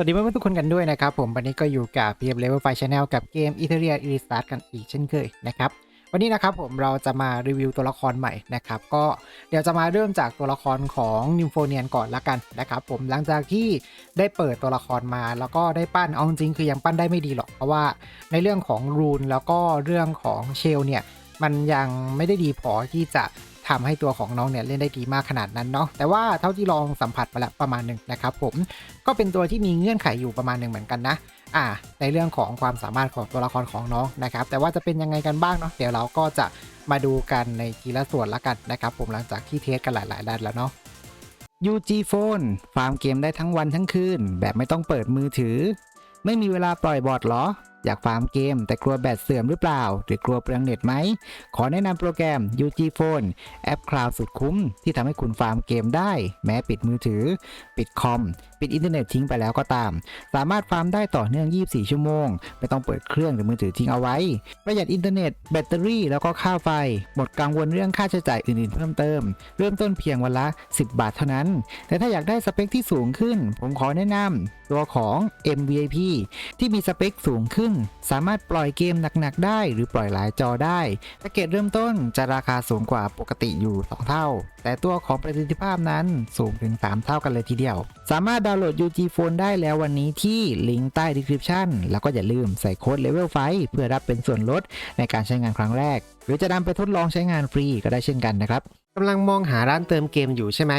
วัสดีเพื่อนๆทุกคนกันด้วยนะครับผมวันนี้ก็อยู่กับ PM Level 5 Channel กับเกม e t h e r i a e r i s t a r t กันอีกเช่นเคยนะครับวันนี้นะครับผมเราจะมารีวิวตัวละครใหม่นะครับก็เดี๋ยวจะมาเริ่มจากตัวละครของนิมโฟเนียนก่อนละกันนะครับผมหลังจากที่ได้เปิดตัวละครมา แล้วก็ได้ปั้นเอาจริงคือยังปั้นได้ไม่ดีหรอก เพราะว่าในเรื่องของรูนแล้วก็เรื่องของเชลเนี่ยมันยังไม่ได้ดีพอที่จะ ทำให้ตัวของน้องเนี่ยเล่นได้ดีมากขนาดนั้นเนาะแต่ว่าเท่าที่ลองสัมผัสมาแล้วประมาณหนึ่งนะครับผมก็เป็นตัวที่มีเงื่อนไขอยู่ประมาณหนึ่งเหมือนกันนะอ่าในเรื่องของความสามารถของตัวละครของน้องนะครับแต่ว่าจะเป็นยังไงกันบ้างเนาะเดี๋ยวเราก็จะมาดูกันในทีละส่วนละกันนะครับผมหลังจากที่เทสกันหลายๆด้านแล้วเนาะ UG Phone ฟาร์มเกมได้ทั้งวันทั้งคืน แบบไม่ต้องเปิดมือถือ ไม่มีเวลาปล่อยบอทเหรอ อยากฟาร์มเกม แต่กลัวแบตเสื่อมหรือเปล่า หรือกลัวเปลืองเน็ตไหม ขอแนะนำโปรแกรม UG Phone แอปคลาวด์สุดคุ้ม ที่ทำให้คุณฟาร์มเกมได้ แม้ปิดมือถือ ปิดคอม ปิดอินเทอร์เน็ตทิ้งไปแล้วก็ตาม สามารถฟาร์มได้ต่อเนื่อง 24 ชั่วโมง ไม่ต้องเปิดเครื่องหรือมือถือทิ้งเอาไว้ ประหยัดอินเทอร์เน็ต แบตเตอรี่แล้วก็ค่าไฟ หมดกังวลเรื่องค่าใช้จ่ายอื่นๆ เพิ่มเติม เริ่มต้นเพียงวันละ 10 บาทเท่านั้น แต่ถ้าอยากได้สเปคที่สูงขึ้น ผมขอแนะนำตัวของ MVIP ที่มีสเปคสูงขึ้น สามารถปล่อยเกมหนักๆได้ หรือปล่อยหลายจอได้แพ็กเกจเริ่มต้นจะราคาสูงกว่าปกติอยู่ 2 เท่าแต่ตัวของประสิทธิภาพนั้นสูงถึง 3 เท่ากันเลยทีเดียว สามารถดาวน์โหลด UG Phone ได้แล้ววันนี้ที่ลิงก์ใต้ description แล้วก็อย่าลืมใส่โค้ด Level 5เพื่อรับเป็นส่วนลดในการใช้งานครั้งแรก หรือจะนำไปทดลองใช้งานฟรีก็ได้เช่นกันนะครับกำลังมองหาร้านเติมเกมอยู่ใช่ไหม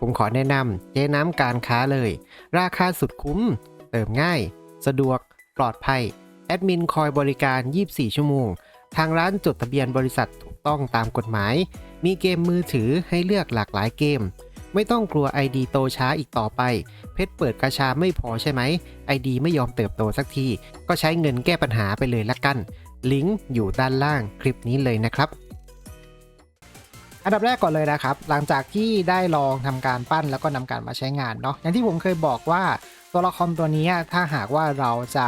ผมขอแนะนำเจ๊น้ำการค้าเลย ราคาสุดคุ้ม เติมง่าย สะดวก ปลอดภัย แอดมินคอยบริการ 24 ชั่วโมง ทางร้านจดทะเบียนบริษัทถูกต้องตามกฎหมาย มีเกมมือถือให้เลือกหลากหลายเกม ไม่ต้องกลัว ID โตช้าอีกต่อไป เพชรเปิดกระชาไม่พอใช่ไหม ID ไม่ยอมเติบโตสักที ก็ใช้เงินแก้ปัญหาไปเลยละกัน ลิงก์อยู่ด้านล่างคลิปนี้เลยนะครับอันดับแรกก่อนเลยนะครับ หลังจากที่ได้ลองทำการปั้นแล้วก็นำการมาใช้งานเนาะอย่างที่ผมเคยบอกว่าตัวละครตัวนี้ถ้าหากว่าเราจะ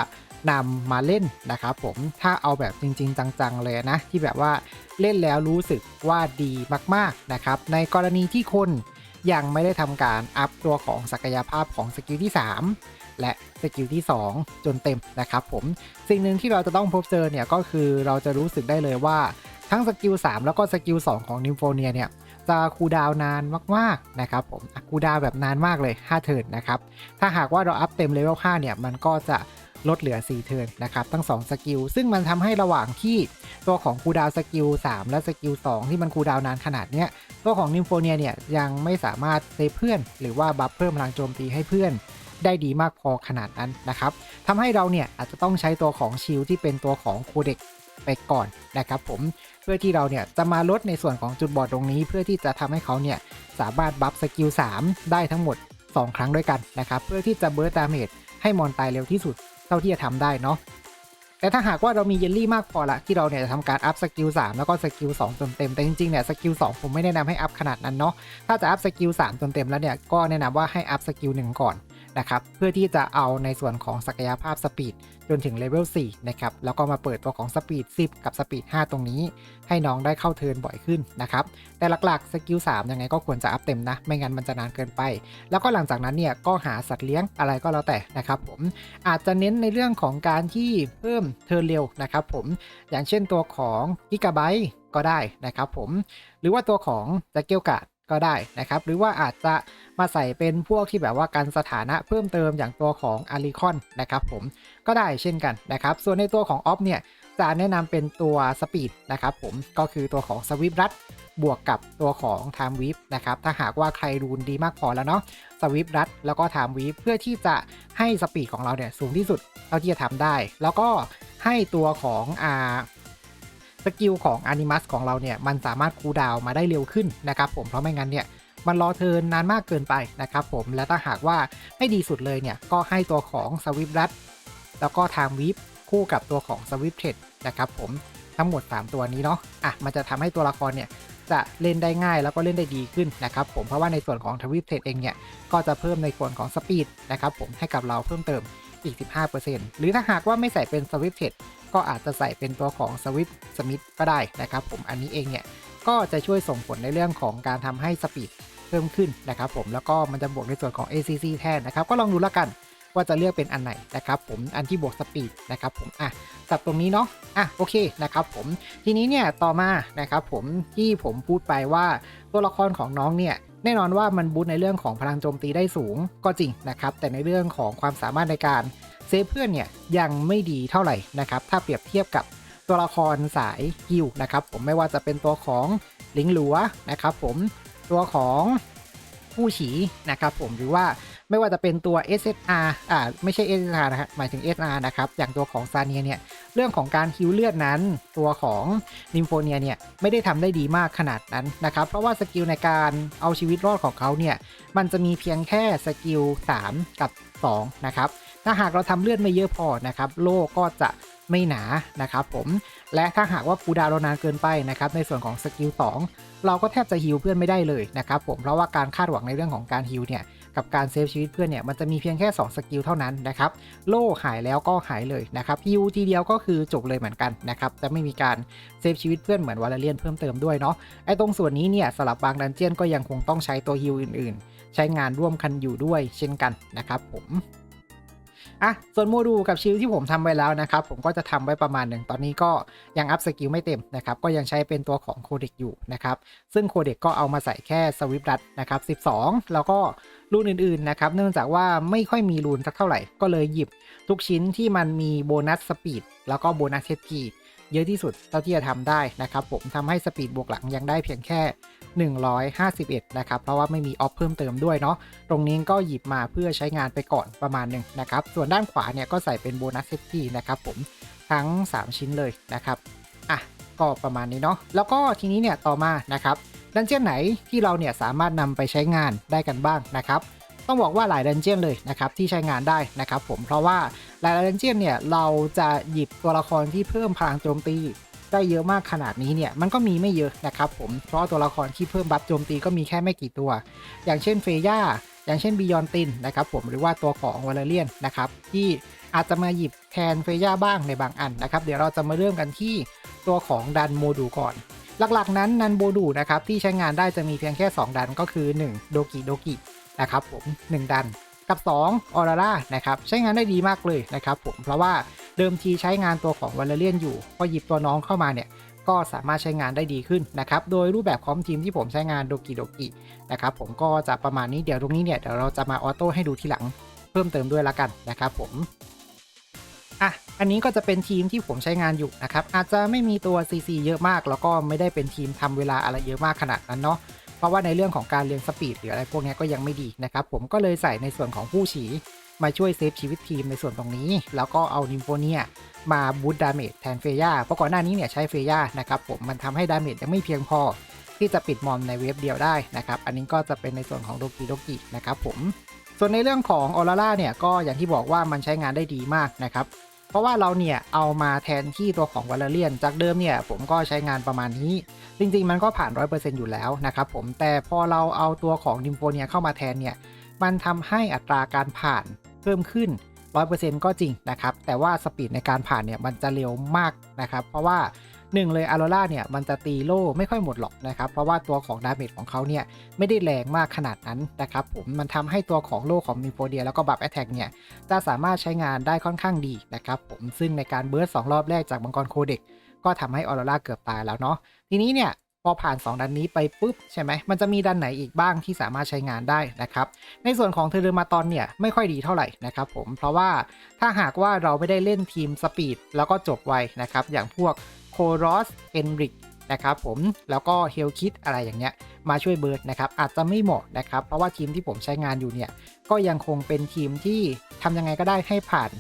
นำมาเล่นนะครับผมถ้าเอาแบบจริง ๆ จังๆเลยนะ ที่แบบว่าเล่นแล้วรู้สึกว่าดีมากๆนะครับในกรณีที่คนยังไม่ได้ทำการอัพตัวของศักยภาพของสกิลที่ 3 และสกิลที่ 2 จนเต็มนะครับผมสิ่งหนึ่งที่เราจะต้องพบเจอเนี่ยก็คือเราจะรู้สึกได้เลยว่าทั้งสกิล3แล้วก็สกิล2ของนิมโฟเนียเนี่ยจะคูลดาวน์นานมากๆนะครับผมคูลดาวน์แบบนานมากเลย 5 เทิร์นนะครับ ถ้าหากว่าเราอัพเต็มเลเวล5เนี่ย มันก็จะ ลดเหลือ 4 เทิร์นนะครับทั้ง 2 สกิล ซึ่งมันทำให้ระหว่างที่ตัวของคูดาวสกิล 3 และสกิล 2 ที่มันคูดาวนานขนาดเนี้ยตัวของนิมโฟเนียเนี่ยยังไม่สามารถเซฟเพื่อน หรือว่าบัฟเพิ่มพลังโจมตีให้เพื่อนได้ดีมากพอขนาดนั้นนะครับทำให้เราเนี่ยอาจจะต้องใช้ตัวของชิลที่เป็นตัวของโคเด็กไปก่อนนะครับผมเพื่อที่เราเนี่ยจะมาลดในส่วนของจุดบอดตรงนี้ เพื่อที่จะทำให้เขาเนี่ยสามารถบัฟสกิล3ได้ทั้งหมด 2 ครั้งด้วยกันนะครับเพื่อที่จะเบิร์ตดาเมจให้มอนตายเร็วที่สุด เท่าที่จะทำได้เนาะแต่ถ้าหากว่าเรามีเยลลี่มากพอละที่เราเนี่ยจะทำการอัพสกิล3แล้วก็สกิล2จนเต็มแต่จริงๆเนี่ยสกิล2ผมไม่แนะนำให้อัพขนาดนั้นเนาะถ้าจะอัพสกิล3จนเต็มแล้วเนี่ยก็แนะนำว่าให้อัพสกิล1ก่อน นะครับเพื่อที่จะเอาในส่วนของศักยภาพสปีดจนถึงเลเวล4นะครับแล้วก็มาเปิดตัวของสปีด10 กับสปีด5 ตรงนี้ ให้น้องได้เข้าเทินบ่อยขึ้นนะครับแต่หลักๆสกิล3ยังไงก็ควรจะอัพเต็มนะ ไม่งั้นมันจะนานเกินไป แล้วก็หลังจากนั้นเนี่ยก็หาสัตว์เลี้ยงอะไรก็แล้วแต่นะครับผมอาจจะเน้นในเรื่องของการที่เพิ่มเทินเร็วนะครับผมอย่างเช่นตัวของกิกะไบต์ก็ได้นะครับผม หรือว่าตัวของแจ็คเกลกาด ก็ได้นะครับ หรือว่าอาจจะมาใส่เป็นพวกที่แบบว่าการสถานะเพิ่มเติมอย่างตัวของอาริคอนนะครับผมก็ได้เช่นกันนะครับ ส่วนในตัวของออฟเนี่ยจะแนะนำเป็นตัวสปีดนะครับผมก็คือตัวของสวิปรัดบวกกับตัวของไทม์วีฟนะครับ ถ้าหากว่าใครรูนดีมากพอแล้วเนาะสวิปรัดแล้วก็ไทม์วีฟเพื่อที่จะให้สปีดของเราเนี่ยสูงที่สุดเท่าที่จะทำได้ แล้วก็ให้ตัวของอ่า สกิลของอนิมัสของเราเนี่ยมันสามารถคูลดาวมาได้เร็วขึ้นนะครับผมเพราะไม่งั้นเนี่ยมันรอเทิร์นนานมากเกินไปนะครับผมและถ้าหากว่าให้ดีสุดเลยเนี่ยก็ให้ตัวของสวิปรัดแล้วก็ทางวิปคู่กับตัวของสวิปเทรดนะครับผมทั้งหมด 3 ตัวนี้เนาะอะมันจะทำให้ตัวละครเนี่ยจะเล่นได้ง่ายแล้วก็เล่นได้ดีขึ้นนะครับผมเพราะว่าในส่วนของทวิปเทรดเองเนี่ยก็จะเพิ่มในส่วนของสปีดนะครับผมให้กับเราเพิ่มเติม อีก 15%หรือถ้าหากว่าไม่ใส่เป็นสวิปเทรดก็อาจจะใส่เป็นตัวของสวิปสมิธก็ได้นะครับผมอันนี้เองเนี่ยก็จะช่วยส่งผลในเรื่องของการทำให้สปีดเพิ่มขึ้นนะครับผมแล้วก็มันจะบวกในส่วนของ ACC แทนนะครับก็ลองดูแล้วกันว่าจะเลือกเป็นอันไหนนะครับผมอันที่บวกสปีดนะครับผมอะสับตรงนี้เนาะอะโอเคนะครับผมทีนี้เนี่ยต่อมานะครับผมที่ผมพูดไปว่าตัวละครของน้องเนี่ย แน่นอนว่ามันบูตในเรื่องของพลังโจมตีได้สูงก็จริงนะครับ แต่ในเรื่องของความสามารถในการเซฟเพื่อนเนี่ยยังไม่ดีเท่าไหร่นะครับ ถ้าเปรียบเทียบกับตัวละครสายฮิวนะครับ ผมไม่ว่าจะเป็นตัวของลิงหลัวนะครับ ผมตัวของผู้ฉีนะครับ ผมหรือว่าไม่ว่าจะเป็นตัว SSR อ่าไม่ใช่ SSR นะครับหมายถึง SR นะครับ อย่างตัวของซาเนียเนี่ย เรื่องของการฮิวเลือดนั้น ตัวของนิมโฟเนียเนี่ยไม่ได้ทำได้ดีมากขนาดนั้นนะครับ เพราะว่าสกิลในการเอาชีวิตรอดของเขาเนี่ยมันจะมีเพียงแค่สกิล 3 กับ 2 นะครับถ้าหากเราทำเลือดไม่เยอะพอนะครับโล่ก็จะไม่หนานะครับผมและถ้าหากว่าคูดาวเรานานเกินไปนะครับในส่วนของสกิล2เราก็แทบจะฮิวเพื่อนไม่ได้เลยนะครับผมเพราะว่าการคาดหวังในเรื่องของการฮิวเนี่ย กับการเซฟชีวิตเพื่อนเนี่ยมันจะมีเพียงแค่ 2 สกิลเท่านั้นนะครับโล่หายแล้วก็หายเลยนะครับฮิวทีเดียวก็คือจบเลยเหมือนกันนะครับจะไม่มีการเซฟชีวิตเพื่อนเหมือนวาเลเรียนเพิ่มเติมด้วยเนาะไอ้ตรงส่วนนี้เนี่ยสลับบางดันเจียนก็ยังคงต้องใช้ตัวฮิวอื่น ๆ ใช้งานร่วมกันอยู่ด้วยเช่นกันนะครับผม อะส่วนโมดูลกับชิลที่ผมทำไว้แล้วนะครับ ผมก็จะทำไว้ประมาณหนึ่งตอนนี้ก็ยังอัพสกิลไม่เต็มนะครับ ก็ยังใช้เป็นตัวของโคเด็กอยู่นะครับ ซึ่งโคเด็กก็เอามาใส่แค่สวิปดัตนะครับ12 แล้วก็รูนอื่นๆนะครับ เนื่องจากว่าไม่ค่อยมีรูนสักเท่าไหร่ ก็เลยหยิบทุกชิ้นที่มันมีโบนัสสปีดแล้วก็โบนัสเทพีเยอะที่สุดเท่าที่จะทำได้นะครับ ผมทำให้สปีดบวกหลังยังได้เพียงแค่ 151 นะครับ เพราะว่าไม่มีออฟเพิ่มเติมด้วยเนาะ ตรงนี้ก็หยิบมาเพื่อใช้งานไปก่อนประมาณหนึ่งนะครับ ส่วนด้านขวาเนี่ยก็ใส่เป็นโบนัสเซฟตี้นะครับผม ทั้ง 3 ชิ้นเลยนะครับ อะ ก็ประมาณนี้เนาะ แล้วก็ทีนี้เนี่ยต่อมานะครับ ดันเจียนไหนที่เราเนี่ยสามารถนำไปใช้งานได้กันบ้างนะครับต้องบอกว่าหลายดันเจียนเลยนะครับที่ใช้งานได้นะครับผมเพราะว่าหลายดันเจียนเนี่ยเราจะหยิบตัวละครที่เพิ่มพลังโจมตี ได้เยอะมากขนาดนี้เนี่ยมันก็มีไม่เยอะนะครับผม เพราะตัวละครที่เพิ่มบัฟโจมตีก็มีแค่ไม่กี่ตัว อย่างเช่นเฟย่าอย่างเช่นบิยอนตินนะครับผมหรือว่าตัวของวาเลเรียนนะครับที่อาจจะมาหยิบแทนเฟย่าบ้างในบางอันนะครับเดี๋ยวเราจะมาเริ่มกันที่ตัวของดันโมดูก่อน หลักๆนั้นนันโบดูนะครับที่ใช้งานได้จะมีเพียงแค่ 2 ดันก็คือ 1 โดกิโดกินะครับผม 1 ดัน กับ 2 ออร่าร่านะครับใช้งานได้ดีมากเลยนะครับผมเพราะว่าเดิมทีใช้งานตัวของวาเลเรียนอยู่พอหยิบตัวน้องเข้ามาเนี่ยก็สามารถใช้งานได้ดีขึ้นนะครับ โดยรูปแบบของทีมที่ผมใช้งานโดกิโดกินะครับผมก็จะประมาณนี้เดี๋ยวตรงนี้เนี่ยเดี๋ยวเราจะมาออโต้ให้ดูทีหลังเพิ่มเติมด้วยละกันนะครับผมอะอันนี้ก็จะเป็นทีมที่ผมใช้งานอยู่นะครับอาจจะไม่มีตัว CC เยอะมาก แล้วก็ไม่ได้เป็นทีมทำเวลาอะไรเยอะมากขนาดนั้นเนาะ เพราะว่าในเรื่องของการเรียนสปีดหรืออะไรพวกนี้ก็ยังไม่ดีนะครับผมก็เลยใส่ในส่วนของผู้ฉีมาช่วยเซฟชีวิตทีมในส่วนตรงนี้ แล้วก็เอานิมโฟเนียมาบูตดาเมจแทนเฟย่าเพราะก่อนหน้านี้เนี่ยใช้เฟย่านะครับผมมันทำให้ดาเมจยังไม่เพียงพอ ที่จะปิดมอมในเวฟเดียวได้นะครับอันนี้ก็จะเป็นในส่วนของโดกิโดกินะครับผมส่วนในเรื่องของออร่าเนี่ยก็อย่างที่บอกว่ามันใช้งานได้ดีมากนะครับ เพราะว่าเราเนี่ยเอามาแทนที่ตัวของวาเลเรียนจากเดิมเนี่ยผมก็ใช้งานประมาณนี้ จริงๆ มันก็ผ่าน 100%อยู่แล้วนะครับผมแต่พอเราเอาตัวของดิมโฟเนียเข้ามาแทนเนี่ยมันทำให้อัตราการผ่านเพิ่มขึ้น 100%ก็จริงนะครับแต่ว่าสปีดในการผ่านเนี่ยมันจะเร็วมากนะครับเพราะว่า 1เลยอ r โรล่าเนี่ยมันจะตีโล่ไม่ค่อยหมดหรอกนะครับเพราะว่าตัวของดาเมจของเขาเนี่ยไม่ได้แรงมากขนาดนั้นนะครับผมมันทำให้ตัวของโล่ของมิโฟเดียแล้วก็บัฟแอตแทกเนี่ยจะสามารถใช้งานได้ค่อนข้างดีนะครับผมซึ่งในการเบิร์สสองรอบแรกจากมังกรโคเด็กก็ทำให้ออโรล่าเกือบตายแล้วเนาะทีนี้เนี่ยพอผ่าน 2 ดันนี้ไปปุ๊บใช่ไหมมันจะมีดันไหนอีกบ้างที่สามารถใช้งานได้นะครับ ในส่วนของเทเลมาตอนเนี่ยไม่ค่อยดีเท่าไหร่นะครับผม เพราะว่าถ้าหากว่าเราไม่ได้เล่นทีมสปีดแล้วก็จบไวนะครับ อย่างพวก รอสเอนริกนะครับผมแล้วก็เฮลคิดอะไรอย่างเงี้ยมาช่วยเบิร์ดนะครับอาจจะไม่เหมาะนะครับ เพราะว่าทีมที่ผมใช้งานอยู่เนี่ยก็ยังคงเป็นทีมที่ทำยังไงก็ได้ให้ผ่าน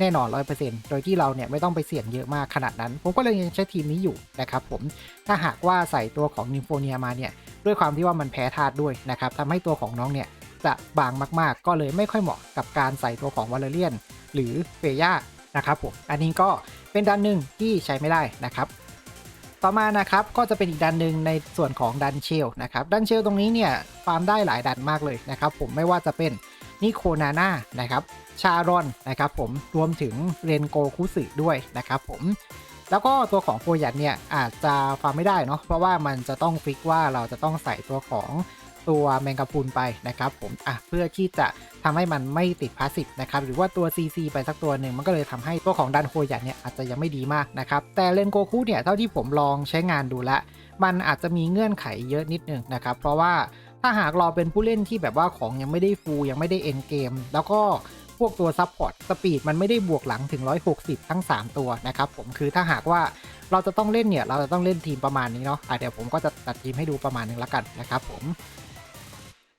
แน่นอน 100%โดยที่เราเนี่ยไม่ต้องไปเสี่ยงเยอะมากขนาดนั้น ผมก็เลยยังใช้ทีมนี้อยู่นะครับผม ถ้าหากว่าใส่ตัวของนิมโฟเนียมาเนี่ย ด้วยความที่ว่ามันแพ้ธาตุด้วยนะครับทำให้ตัวของน้องเนี่ยจะบางมากๆ ก็เลยไม่ค่อยเหมาะกับการใส่ตัวของวาเลเรียน หรือเฟย่า นะครับผมอันนี้ก็เป็นด้านหนึ่งที่ใช้ไม่ได้นะครับ ต่อมานะครับก็จะเป็นอีกดันหนึ่งในส่วนของดันเชลนะครับดันเชลตรงนี้เนี่ยฟาร์มได้หลายดันมากเลยนะครับ ผมไม่ว่าจะเป็นนิโคนาน่านะครับชารอนนะครับผมรวมถึงเรนโกคุสึด้วยนะครับผมแล้วก็ตัวของโฟยันเนี่ยอาจจะฟาร์มไม่ได้เนาะเพราะว่ามันจะต้องฟิกว่าเราจะต้องใส่ตัวของ ตัวแมงกะพรุนไปนะครับผมอะเพื่อที่จะทำให้มันไม่ติดพาสซีฟนะครับหรือว่าตัว CC ไปสักตัวหนึ่งมันก็เลยทำให้ตัวของดันโฮยันเนี่ยอาจจะยังไม่ดีมากนะครับแต่เลนโกคุเนี่ยเท่าที่ผมลองใช้งานดูแล้วมันอาจจะมีเงื่อนไขเยอะนิดนึงนะครับเพราะว่าถ้าหากเราเป็นผู้เล่นที่แบบว่าของยังไม่ได้ฟูลยังไม่ได้เอ็นเกมแล้วก็พวกตัวซับพอร์ตสปีดมันไม่ได้บวกหลังถึง 160 ทั้ง 3 ตัวนะครับผมคือถ้าหากว่าเราจะต้องเล่นเนี่ย เราจะต้องเล่นทีมประมาณนี้เนาะะเดี๋ยวผมก็จะตัดทีมให้ดูประมาณนึงแล้วกันนะครับผม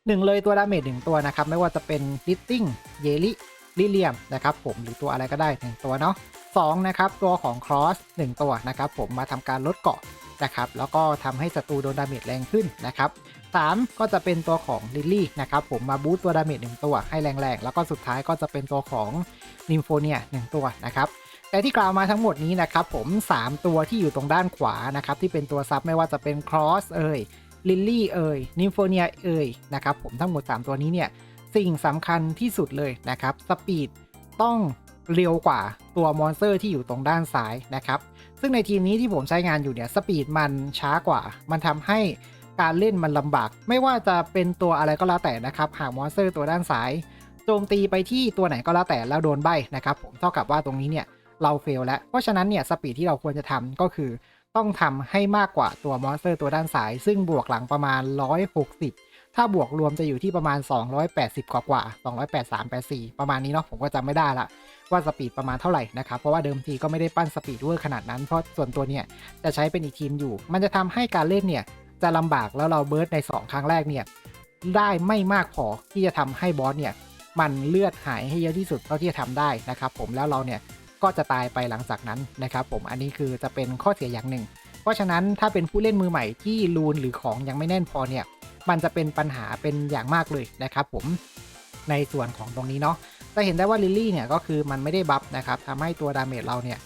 หนึ่งเลยตัวดาเมจหนึ่งตัวนะครับ ไม่ว่าจะเป็นลิตติ้งเยลิลิเลียมนะครับผมหรือตัวอะไรก็ได้หนึ่งตัวเนาะสองนะครับตัวของครอสหนึ่งตัวนะครับผมมาทำการลดเกาะนะครับแล้วก็ทำให้ศัตรูโดนดาเมจแรงขึ้นนะครับ3ก็จะเป็นตัวของลิลลี่นะครับผมมาบูสต์ตัวดาเมจหนึ่งตัวให้แรงๆ แล้วก็สุดท้ายก็จะเป็นตัวของนิมโฟเนียหนึ่งตัวนะครับแต่ที่กล่าวมาทั้งหมดนี้นะครับผม 3 ตัวที่อยู่ตรงด้านขวานะครับที่เป็นตัวซับไม่ว่าจะเป็นครอสเอ่ย ลิลลี่เอ่ยนิมโฟเนียเอ่ยนะครับผมทั้งหมด 3 ตัวนี้เนี่ยสิ่งสำคัญที่สุดเลยนะครับสปีดต้องเร็วกว่าตัวมอนสเตอร์ที่อยู่ตรงด้านซ้ายนะครับ ซึ่งในทีมนี้ที่ผมใช้งานอยู่เนี่ยสปีดมันช้ากว่า มันทำให้การเล่นมันลำบาก ไม่ว่าจะเป็นตัวอะไรก็แล้วแต่นะครับ หากมอนสเตอร์ตัวด้านซ้ายโจมตีไปที่ตัวไหนก็แล้วแต่แล้วโดนใบนะครับ ผมเท่ากับว่าตรงนี้เนี่ยเราเฟลแล้ว เพราะฉะนั้นเนี่ยสปีดที่เราควรจะทำก็คือ ต้องทำให้มากกว่าตัวมอนสเตอร์ตัวด้านซ้าย ซึ่งบวกหลังประมาณ 160 ถ้าบวกรวมจะอยู่ที่ประมาณ 280 กว่ากว่า283 84 ประมาณนี้เนาะผมก็จำไม่ได้ละว่าสปีดประมาณเท่าไหร่นะครับ เพราะว่าเดิมทีก็ไม่ได้ปั้นสปีดเวอร์ขนาดนั้น เพราะส่วนตัวเนี่ยจะใช้เป็นอีกทีมอยู่ มันจะทำให้การเล่นเนี่ยจะลำบากแล้วเราเบิร์ดใน 2 ครั้งแรกเนี่ยได้ไม่มากพอที่จะทำให้บอสเนี่ยมันเลือดหายให้เยอะที่สุดเท่าที่จะทำได้นะครับผมแล้วเราเนี่ย ก็จะตายไปหลังจากนั้นนะครับผมอันนี้คือจะเป็นข้อเสียอย่างหนึ่ง เพราะฉะนั้นถ้าเป็นผู้เล่นมือใหม่ที่รูนหรือของยังไม่แน่นพอเนี่ยมันจะเป็นปัญหาเป็นอย่างมากเลยนะครับผมในส่วนของตรงนี้เนาะจะเห็นได้ว่าลิลลี่เนี่ยก็คือมันไม่ได้บัฟนะครับทำให้ตัวดาเมจเราเนี่ย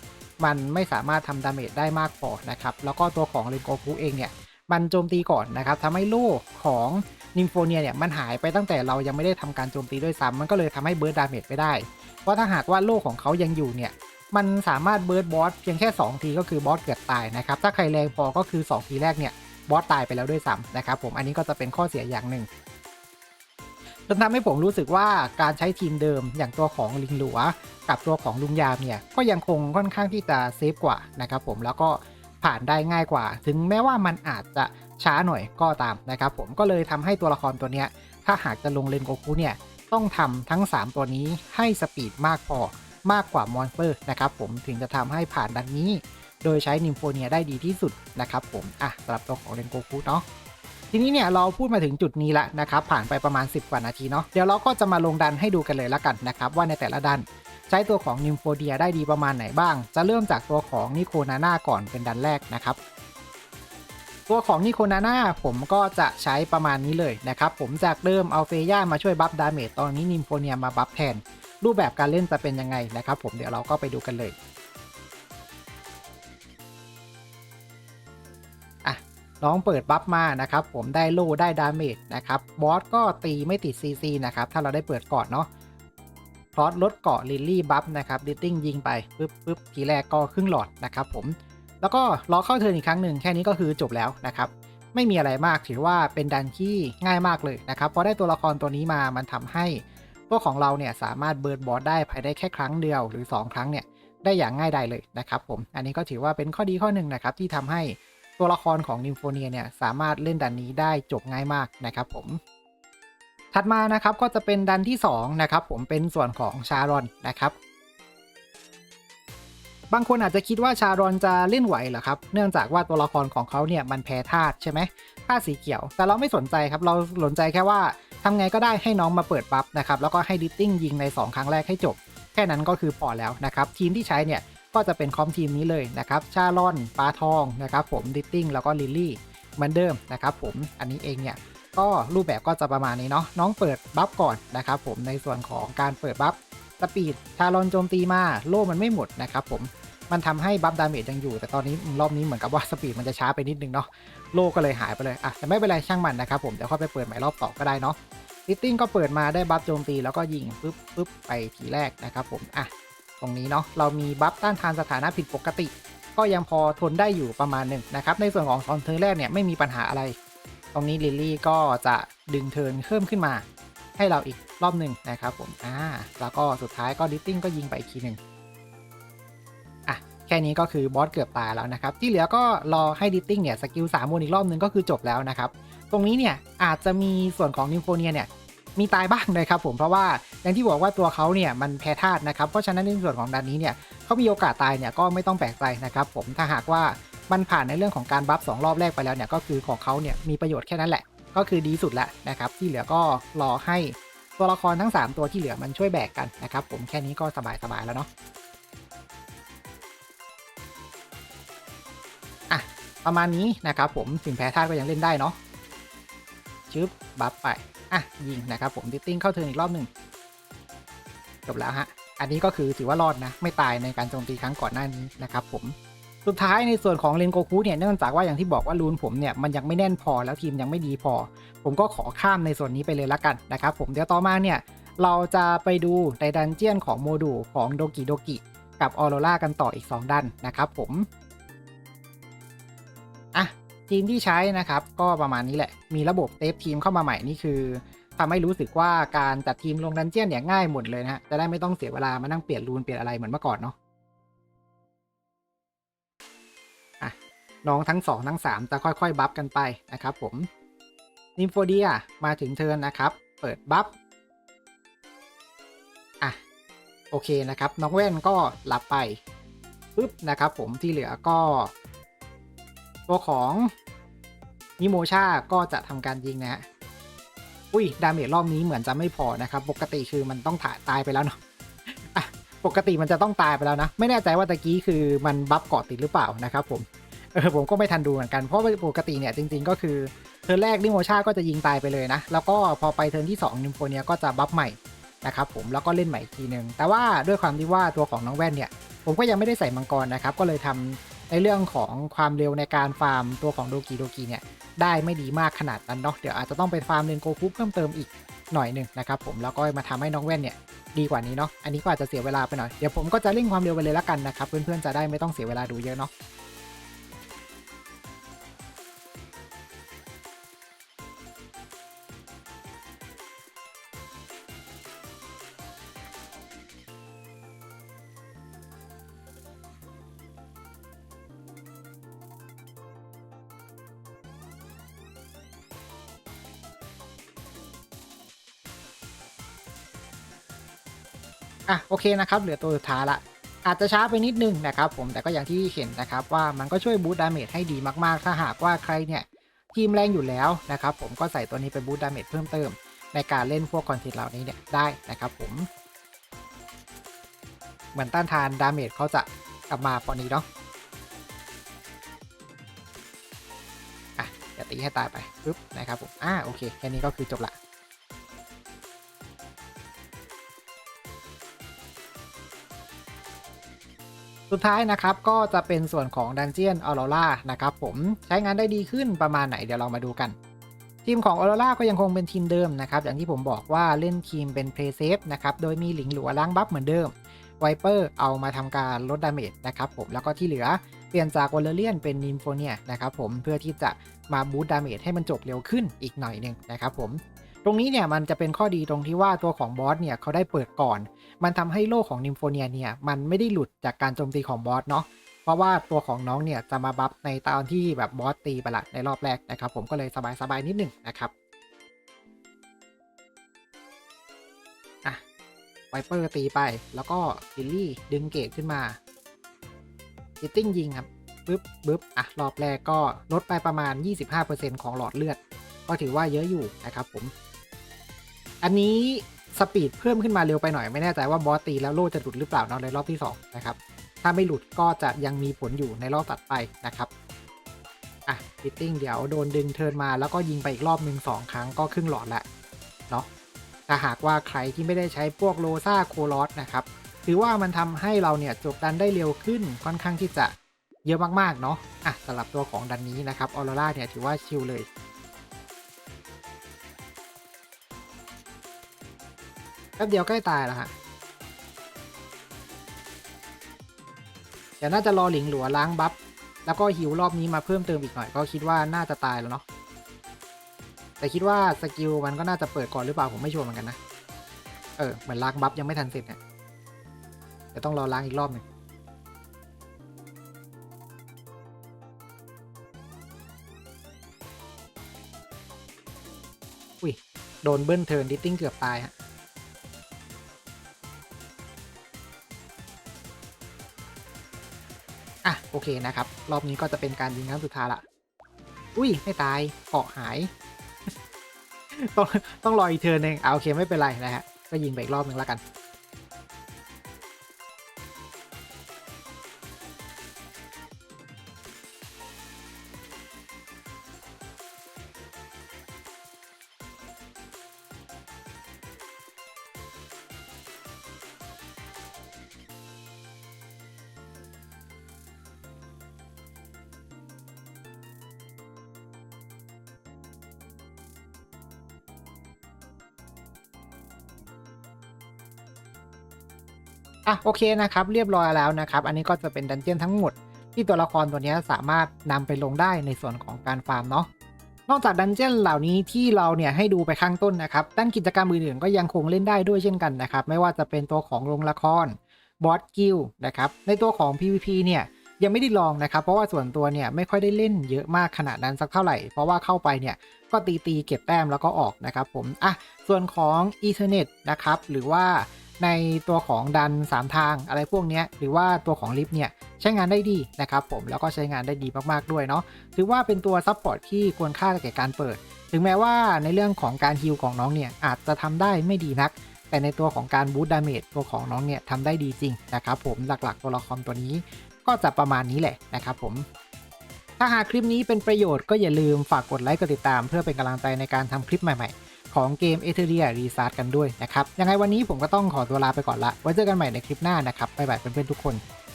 มันไม่สามารถทำดาเมจได้มากพอนะครับแล้วก็ตัวของเลนโกคุเองเนี่ยมันโจมตีก่อนนะครับทำให้โล่ของนิมโฟเนียเนี่ยมันหายไปตั้งแต่เรายังไม่ได้ทำการโจมตีด้วยซ้ำมันก็เลยทำให้เบิร์ดดาเมจไปได้ เพราะถ้าหากว่าโล่ของเขายังอยู่เนี่ย มันสามารถเบิร์ดบอสเพียงแค่ 2 ทีก็คือบอสเกือบตายนะครับ ถ้าใครแรงพอก็คือ 2 ทีแรกเนี่ยบอสตายไปแล้วด้วยซ้ำนะครับผมอันนี้ก็จะเป็นข้อเสียอย่างหนึ่งจนทำให้ผมรู้สึกว่าการใช้ทีมเดิมอย่างตัวของลิงหลัว กับตัวของลุงยามเนี่ยก็ยังคงค่อนข้างที่จะเซฟกว่านะครับผมแล้วก็ผ่านได้ง่ายกว่า ถึงแม้ว่ามันอาจจะช้าหน่อยก็ตามนะครับผมก็เลยทำให้ตัวละครตัวเนี้ยถ้าหากจะลงเลนโกคุเนี่ยต้องทำทั้ง 3 ตัวนี้ให้สปีดมากพอ มากกว่ามอนสเตอร์นะครับผมถึงจะทำให้ผ่านดันนี้ โดยใช้นิมโฟเนียได้ดีที่สุดนะครับผมอะสำหรับตัวของเลนโกคุเนาะทีนี้เนี่ยเราพูดมาถึงจุดนี้ล้วนะครับผ่านไปประมาณ 10 กว่านาทีเนาะเดี๋ยวเราก็จะมาลงดันให้ดูกันเลยละกันนะครับว่าในแต่ละดันใช้ตัวของนิมโฟเดียได้ดีประมาณไหนบ้าง จะเริ่มจากตัวของนิโคนาน่าก่อนเป็นดันแรกนะครับตัวของนิโคนาน่าผมก็จะใช้ประมาณนี้เลยนะครับ ผมจากเดิมเอาเฟย่ามาช่วยบัฟดาเมจตอนนี้นิมโฟเนียมาบัฟแทน รูปแบบการเล่นจะเป็นยังไงนะครับ ผมเดี๋ยวเราก็ไปดูกันเลยน้องเปิดบัฟมานะครับผมได้โล่ได้ดาเมจนะครับบอสก็ตีไม่ติด CC นะครับถ้าเราได้เปิดก่อนเนาะครอสลดเกาะลิลลี่บัฟนะครับดิตติ้งยิงไปปึ๊บปึ๊บทีแรกก็ครึ่งหลอดนะครับผมแล้วก็รอเข้าเทิร์นอีกครั้งหนึ่งแค่นี้ก็คือจบแล้วนะครับ ไม่มีอะไรมากถือว่าเป็นดันที่ง่ายมากเลยนะครับพอได้ตัวละครตัวนี้มามันทำให้ ตัวของเราเนี่ยสามารถเบิร์ดบอสได้ภายได้แค่ครั้งเดียวหรือ 2 ครั้งเนี่ยได้อย่างง่ายดายเลยนะครับผม อันนี้ก็ถือว่าเป็นข้อดีข้อหนึ่งนะครับที่ทำให้ตัวละครของนิมโฟเนียเนี่ยสามารถเล่นดันนี้ได้จบง่ายมากนะครับผม ถัดมานะครับก็จะเป็นดันที่2นะครับผมเป็นส่วนของชารอนนะครับบางคนอาจจะคิดว่าชารอนจะเล่นไหวเหรอครับ เนื่องจากว่าตัวละครของเขาเนี่ยมันแพ้ธาตุใช่ไหมธาตุสีเขียว แต่เราไม่สนใจครับ เราสนใจแค่ว่า ทำไงก็ได้ให้น้องมาเปิดบัฟนะครับแล้วก็ให้ดิตติ้งยิงใน 2 ครั้งแรกให้จบ แค่นั้นก็คือพอแล้วนะครับทีมที่ใช้เนี่ยก็จะเป็นคอมทีมนี้เลยนะครับชาลอนปลาทองนะครับผมดิตติ้งแล้วก็ลิลลี่เหมือนเดิมนะครับผมอันนี้เองเนี่ยก็รูปแบบก็จะประมาณนี้เนาะน้องเปิดบัฟก่อนนะครับผมในส่วนของการเปิดบัฟสปีดชาลอนโจมตีมาโล่มันไม่หมดนะครับผม มันทำให้บัฟดาเมจยังอยู่ แต่ตอนนี้รอบนี้เหมือนกับว่าสปีดมันจะช้าไปนิดนึงเนาะโล่ก็เลยหายไปเลยอะแต่ไม่เป็นไรช่างมันนะครับผมเดี๋ยวค่อยไปเปิดใหม่รอบต่อก็ได้เนาะดิตติ้งก็เปิดมาได้บัฟโจมตีแล้วก็ยิงปึ๊บปึ๊บไปทีแรกนะครับผมอะตรงนี้เนาะเรามีบัฟต้านทานสถานะผิดปกติ ก็ยังพอทนได้อยู่ประมาณหนึ่งนะครับในส่วนของตอนเทอร์แรกเนี่ยไม่มีปัญหาอะไร ตรงนี้ลิลลี่ก็จะดึงเทิร์นเพิ่มขึ้นมาให้เราอีกรอบหนึ่งนะครับผมอ่าแล้วก็สุดท้ายก็ดิตติ้งก็ยิงไปอีกทีหนึ่ง แค่นี้ก็คือบอสเกือบตายแล้วนะครับ ที่เหลือก็รอให้ดิตติ้งเนี่ยสกิลสามวนอีกรอบหนึ่งก็คือจบแล้วนะครับ ตรงนี้เนี่ยอาจจะมีส่วนของนิวโฟเนียเนี่ยมีตายบ้างนะครับผมเพราะว่าอย่างที่บอกว่าตัวเขาเนี่ยมันแพ้ธาตุนะครับ เพราะฉะนั้นในส่วนของดันนี้เนี่ยเขามีโอกาสตายเนี่ยก็ไม่ต้องแปลกใจนะครับผมถ้าหากว่ามันผ่านในเรื่องของการบัฟสองรอบแรกไปแล้วเนี่ยก็คือของเขาเนี่ยมีประโยชน์แค่นั้นแหละ ก็คือดีสุดแล้วนะครับที่เหลือก็รอให้ตัวละครทั้ง 3 ตัวที่เหลือมันช่วยแบกกันนะครับผมแค่นี้ก็สบายๆแล้วเนาะ ประมาณนี้นะครับผมถึงแพ้ธาตุก็ยังเล่นได้เนาะชึบบัฟไป อะ ยิงนะครับผมดิตติ้งเข้าเทิร์นอีกรอบหนึ่งจบแล้วฮะ อันนี้ก็คือถือว่ารอดนะ ไม่ตายในการโจมตีครั้งก่อนหน้านี้นะครับผมสุดท้ายในส่วนของเลนโกคุเนี่ยเนื่องจากว่าอย่างที่บอกว่ารูนผมเนี่ยมันยังไม่แน่นพอแล้วทีมยังไม่ดีพอ ผมก็ขอข้ามในส่วนนี้ไปเลยละกันนะครับผมเดี๋ยวต่อมาเนี่ยเราจะไปดูในดันเจียนของโมดูลของโดกิโดกิกับออโรรากันต่ออีก 2 ดันนะครับผม อะทีมที่ใช้นะครับก็ประมาณนี้แหละ มีระบบเซฟทีมเข้ามาใหม่นี่คือทำให้รู้สึกว่าการจัดทีมลงดันเจียนเนี่ยง่ายหมดเลยนะฮะจะได้ไม่ต้องเสียเวลามานั่งเปลี่ยนรูนเปลี่ยนอะไรเหมือนเมื่อก่อนเนาะน้องทั้ง 2 ทั้ง 3 จะค่อยๆ บัฟกันไปนะครับผมนิมโฟเดียมาถึงเทิร์นนะครับ เปิดบัฟอะโอเคนะครับ น้องแว่นก็หลับไปปึ๊บนะครับผมที่เหลือก็ ตัวของนิโมชาก็จะทำการยิงนะฮะ อุ้ย ดาเมจรอบนี้เหมือนจะไม่พอนะครับ ปกติคือมันต้องถ่ายตายไปแล้วเนาะปกติมันจะต้องตายไปแล้วนะ ไม่แน่ใจว่าตะกี้คือมันบัฟเกาะติดหรือเปล่านะครับผม เออผมก็ไม่ทันดูเหมือนกัน เพราะว่าปกติเนี่ยจริง ๆ ก็คือเทิร์นแรกนิโมชาก็จะยิงตายไปเลยนะ แล้วก็พอไปเทิร์นที่2นิมโฟเนียก็จะบัฟใหม่นะครับผม แล้วก็เล่นใหม่อีกทีหนึ่งแต่ว่าด้วยความที่ว่าตัวของน้องแว่นเนี่ย ผมก็ยังไม่ได้ใส่มังกรนะครับ ก็เลยทำ ในเรื่องของความเร็วในการฟาร์มตัวของโดกิโดกิเนี่ยได้ไม่ดีมากขนาดนั้นเนาะเดี๋ยวอาจจะต้องไปฟาร์มเลนโกคุเพิ่มเติมอีกหน่อยหนึ่งนะครับผมแล้วก็มาทำให้น้องแว่นเนี่ยดีกว่านี้เนาะอันนี้ก็อาจจะเสียเวลาไปหน่อยเดี๋ยวผมก็จะเร่งความเร็วไปเลยละกันนะครับเพื่อนๆจะได้ไม่ต้องเสียเวลาดูเยอะเนาะ เคนะครับเหลือตัวสุดท้ายละอาจจะช้าไปนิดนึงนะครับผมแต่ก็อย่างที่เห็นนะครับว่ามันก็ช่วยบูตดาเมจให้ดีมากๆ ถ้าหากว่าใครเนี่ยทีมแรงอยู่แล้วนะครับผมก็ใส่ตัวนี้ไปบูตดาเมจเพิ่มเติม ในการเล่นพวกคอนเทนต์เหล่านี้เนี่ยได้นะครับผมเหมือนต้านทานดาเมจเขาจะกลับมาพอนี้เนาะอะอย่าตีให้ตายไปปึ๊บนะครับผมอ่าโอเคแค่นี้ก็คือจบละ สุดท้ายนะครับก็จะเป็นส่วนของ Dungeon Aurora นะครับผมใช้งานได้ดีขึ้นประมาณไหนเดี๋ยวเรามาดูกัน ทีมของ Aurora ก็ยังคงเป็นทีมเดิมนะครับอย่างที่ผมบอกว่าเล่นทีมเป็น Play Safe นะครับโดยมีหลิงหลัวล้างบัฟเหมือนเดิม Viper เอามาทำการลดดาเมจนะครับผมแล้วก็ที่เหลือเปลี่ยนจาก w a l เ e ียนเป็น n ิมโฟเนียนะครับผมเพื่อที่จะมาบูตดาเมจให้มันจบเร็วขึ้นอีกหน่อยหนึ่งนะครับผมตรงนี้เนี่ยมันจะเป็นข้อดีตรงที่ว่าตัวของบอสเนี่ยเขาได้เปิดก่อน มันทำให้โลกของนิมโฟเนียเนี่ยมันไม่ได้หลุดจากการโจมตีของบอสเนาะเพราะว่าตัวของน้องเนี่ยจะมาบัฟในตอนที่แบบบอสตีไปละในรอบแรกนะครับผมก็เลยสบายๆนิดหนึ่งนะครับอะไวเปอร์ตีไปแล้วก็บิลลี่ดึงเกตขึ้นมาฮิตติ้งยิงครับปึ๊บปึ๊บอะรอบแรกก็ลดไปประมาณ 25%ของหลอดเลือด ก็ถือว่าเยอะอยู่นะครับผม อันนี้ สปีดเพิ่มขึ้นมาเร็วไปหน่อยไม่แน่ใจว่าบอสตีแล้วโล่จะหลุดหรือเปล่าเนาะในรอบที่2นะครับถ้าไม่หลุดก็จะยังมีผลอยู่ในรอบตัดไปนะครับอะฟิตติ้งเดี๋ยวโดนดึงเทิร์นมาแล้วก็ยิงไปอีกรอบหนึ่งสองครั้งก็ครึ่งหลอดละเนาะถ้าหากว่าใครที่ไม่ได้ใช้พวกโลซาโคลอสนะครับถือว่ามันทำให้เราเนี่ยจบดันได้เร็วขึ้นค่อนข้างที่จะเยอะมากๆเนาะอะสำหรับตัวของดันนี้นะครับออโรราเนี่ยถือว่าชิลเลย แป๊บเดียวใกล้ตายแล้วฮะ เดี๋ยวน่าจะรอหลิงหลัวล้างบัฟ แล้วก็หิวรอบนี้มาเพิ่มเติมอีกหน่อยก็คิดว่าน่าจะตายแล้วเนาะ แต่คิดว่าสกิลมันก็น่าจะเปิดก่อนหรือเปล่าผมไม่ชัวร์เหมือนกันนะ เออเหมือนล้างบัฟยังไม่ทันเสร็จเนี่ยเดี๋ยวต้องรอล้างอีกรอบหนึ่งอุ้ยโดนเบิ้ลเทิร์นดิตติ้งเกือบตายฮะ โอเคนะครับ รอบนี้ก็จะเป็นการยิงครั้งสุดท้ายละ อุ้ย ไม่ตายเกาะหาย ต้องต้องรออีกเทิร์นหนึ่งอ่าโอเคไม่เป็นไรนะฮะ ก็ยิงไปอีกรอบหนึ่งแล้วกัน อะโอเคนะครับเรียบร้อยแล้วนะครับ อันนี้ก็จะเป็นดันเจียนทั้งหมด ที่ตัวละครตัวนี้สามารถนำไปลงได้ในส่วนของการฟาร์มเนาะนอกจากดันเจียนเหล่านี้ที่เราเนี่ยให้ดูไปข้างต้นนะครับด้านกิจกรรมอื่นๆก็ยังคงเล่นได้ด้วยเช่นกันนะครับ ไม่ว่าจะเป็นตัวของโรงละครบอสกิลนะครับในตัวของ PVP เนี่ยยังไม่ได้ลองนะครับ เพราะว่าส่วนตัวเนี่ยไม่ค่อยได้เล่นเยอะมากขนาดนั้นสักเท่าไหร่ เพราะว่าเข้าไปเนี่ยก็ตีตีเก็บแต้มแล้วก็ออกนะครับผมอะส่วนของ Ethernet นะครับหรือว่า ในตัวของดัน 3 ทางอะไรพวกนี้หรือว่าตัวของลิฟต์เนี่ยใช้งานได้ดีนะครับผมแล้วก็ใช้งานได้ดีมากๆด้วยเนาะถือว่าเป็นตัวซัพพอร์ตที่ควรค่าแก่การเปิด ถึงแม้ว่าในเรื่องของการฮิลของน้องเนี่ยอาจจะทำได้ไม่ดีนัก แต่ในตัวของการบูตดาเมจตัวของน้องเนี่ยทำได้ดีจริงนะครับผมหลักๆตัวละครตัวนี้ ก็จะประมาณนี้แหละนะครับผมถ้าหากคลิปนี้เป็นประโยชน์ก็อย่าลืมฝากกดไลค์กดติดตามเพื่อเป็นกำลังใจในการทำคลิปใหม่ๆ ของเกม e t h e r i a r e s a r t กันด้วยนะครับ ยังไงวันนี้ผมก็ต้องขอตัวลาไปก่อนละ ไว้เจอกันใหม่ในคลิปหน้านะครับ บ๊ายบายเพื่อนๆทุกคน